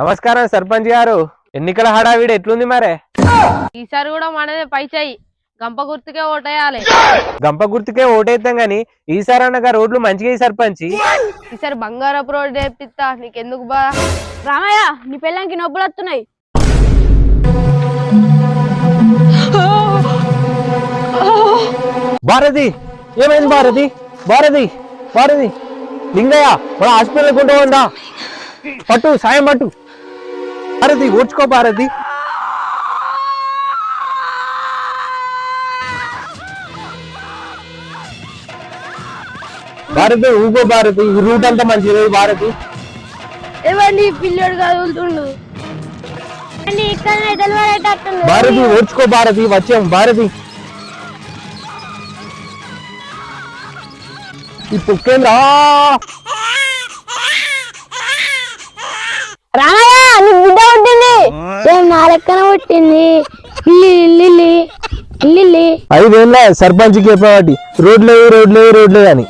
నమస్కారం సర్పంచ్ గారు. ఎన్నికల హడావిడి ఎట్లుంది మరే? ఈసారి కూడా మనదే పై చేయి. గంప గుర్తుకే ఓటేయాలి. గంప గుర్తుకే ఓటేద్దాం గాని ఈసారి అనగా రోడ్లు మంచిగా సర్పంచ్. ఈసారి బంగారపు రోడ్ తెప్పిస్తా. నీకెందుకు బా? రామయ్య నీ పెళ్ళానికి నొప్పులు వస్తున్నాయి భారతి ఏమైంది భారతి? భారతి భారతి. లింగయ్య మన హాస్పిటల్ కొంటూ ఉందా పట్టు సాయం పట్టు. భారతి ఓడ్చుకో భారతి. భారతి ఊగో భారతి ఈ రూట్ అంతా మంచిది లేదు భారతి. ఏమండి పిల్లడు కదులుతుండు? భారతి ఓడ్చుకో భారతి వచ్చాం భారతి. ఈ పుక్కేంద్రా రామయ్య నీ బిడ్డ నా లెక్కన పుట్టింది ఐదేళ్ళ సర్పంచ్ చెప్పేవాటి రోడ్లు రోడ్లు రోడ్లు అని.